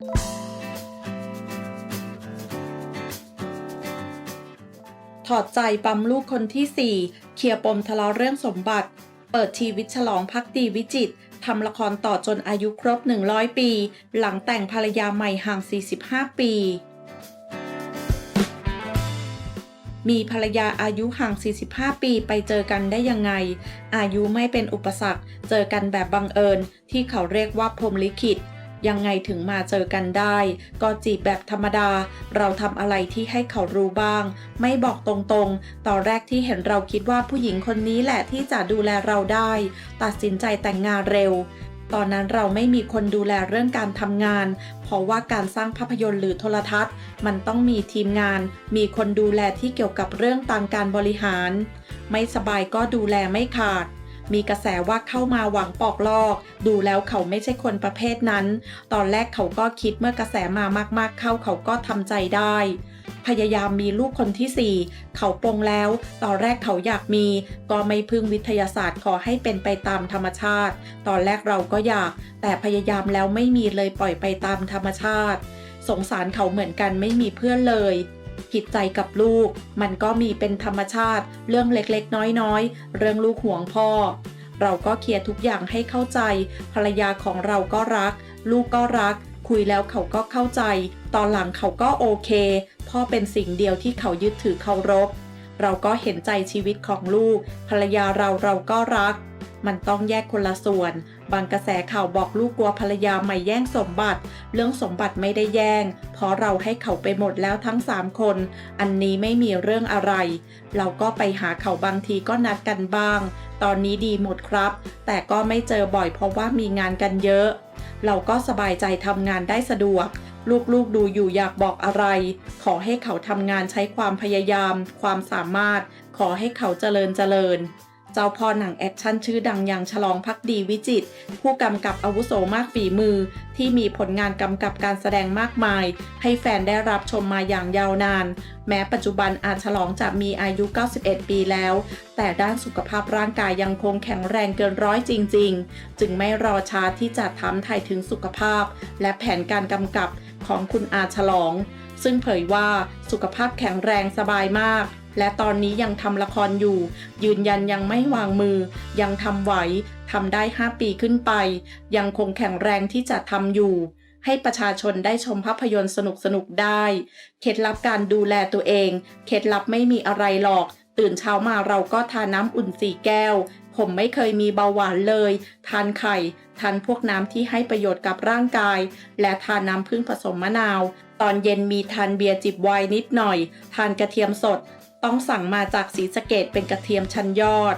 ถอดใจปั๊มลูกคนที่ 4 เคลียร์ปมทะเลาะเรื่องสมบัติ เปิดชีวิตฉลองพักดีวิจิตทำละครต่อจนอายุครบ 100 ปี หลังแต่งภรรยาใหม่ห่าง 45 ปี มีภรรยาอายุห่าง 45 ปีไปเจอกันได้ยังไง อายุไม่เป็นอุปสรรค เจอกันแบบบังเอิญ ที่เขาเรียกว่าพรมลิขิต ยังไงถึงมาเจอกันได้ ก็จีบแบบธรรมดา เราทำอะไรที่ให้เขารู้บ้าง ไม่บอกตรงๆ ตอนแรกที่เห็นเราคิดว่าผู้หญิงคนนี้แหละที่จะดูแลเราได้ ตัดสินใจแต่งงานเร็วตอนนั้นเราไม่มีคนดูแลเรื่องการทำงาน เพราะว่าการสร้างภาพยนตร์หรือโทรทัศน์ มันต้องมีทีมงาน มีคนดูแลที่เกี่ยวกับเรื่องต่ามการบริหาร ไม่สบายก็ดูแลไม่ขาด มีกระแสว่าเข้ามาหวังปอกลอก ดูแล้วเขาไม่ใช่คนประเภทนั้น ตอนแรกเขาก็คิดเมื่อกระแสมามากๆ เข้าเขาก็ทำใจได้ พยายามมีลูกคนที่ 4 เขาปลงแล้ว ตอนแรกเขาอยากมี ก็ไม่พึ่งวิทยาศาสตร์ขอให้เป็นไปตามธรรมชาติ ตอนแรกเราก็อยาก แต่พยายามแล้วไม่มีเลยปล่อยไปตามธรรมชาติ สงสารเขาเหมือนกันไม่มีเพื่อนเลย ผิดใจกับลูก มันก็มีเป็นธรรมชาติ เรื่องเล็กๆ น้อยๆ เรื่องลูกห่วงพ่อ เราก็เคลียร์ทุกอย่างให้เข้าใจ ภรรยาของเราก็รัก ลูกก็รัก คุยแล้วเขาก็เข้าใจ ตอนหลังเขาก็โอเค พ่อเป็นสิ่งเดียวที่เขายึดถือเคารพ เราก็เห็นใจชีวิตของลูก ภรรยาเราเราก็รัก มันต้องแยกคนละส่วน บางกระแสข่าวบอกลูกกลัวภรรยาใหม่แย่งสมบัติ เรื่องสมบัติไม่ได้แย่ง เพราะเราให้เขาไปหมดแล้วทั้งสามคน อันนี้ไม่มีเรื่องอะไร เราก็ไปหาเขาบางทีก็นัดกันบ้าง ตอนนี้ดีหมดครับ แต่ก็ไม่เจอบ่อยเพราะว่ามีงานกันเยอะ เราก็สบายใจทำงานได้สะดวกลูกๆดูอยู่อยากบอกอะไร ขอให้เขาทำงานใช้ความพยายาม ความสามารถ ขอให้เขาเจริญเจริญ เจ้าพ่อหนังแอคชั่นชื่อดังอย่างฉลองพักดีวิจิต ผู้กำกับอาวุโสมากฝีมือ ที่มีผลงานกำกับการแสดงมากมาย ให้แฟนได้รับชมมาอย่างยาวนาน แม้ปัจจุบันอาฉลองจะมีอายุ 91 ปีแล้ว แต่ด้านสุขภาพร่างกายยังคงแข็งแรงเกินร้อยจริง ๆ จึงไม่รอช้าที่จะทำไทยถึงสุขภาพ และแผนการกำกับของคุณอาฉลอง ซึ่งเผยว่าสุขภาพแข็งแรงสบายมาก และตอนนี้ยังทำละครอยู่ ยืนยันยังไม่วางมือ ยังทำไหวทำได้ 5 ปีขึ้นไป ยังคงแข็งแรงที่จะทำอยู่ ให้ประชาชนได้ชมภาพยนตร์สนุกๆได้ เคล็ดลับการดูแลตัวเอง เคล็ดลับไม่มีอะไรหรอก ตื่นเช้ามาเราก็ทานน้ำอุ่นสี่แก้ว ผมไม่เคยมีเบาหวานเลย ทานไข่ ทานพวกน้ำที่ให้ประโยชน์กับร่างกาย และทานน้ำผึ้งผสมมะนาว ตอนเย็นมีทานเบียร์จิบไวน์นิดหน่อย ทานกระเทียมสด ต้องสั่งมาจากสีสะเกตเป็นกระเทียมชั้นยอด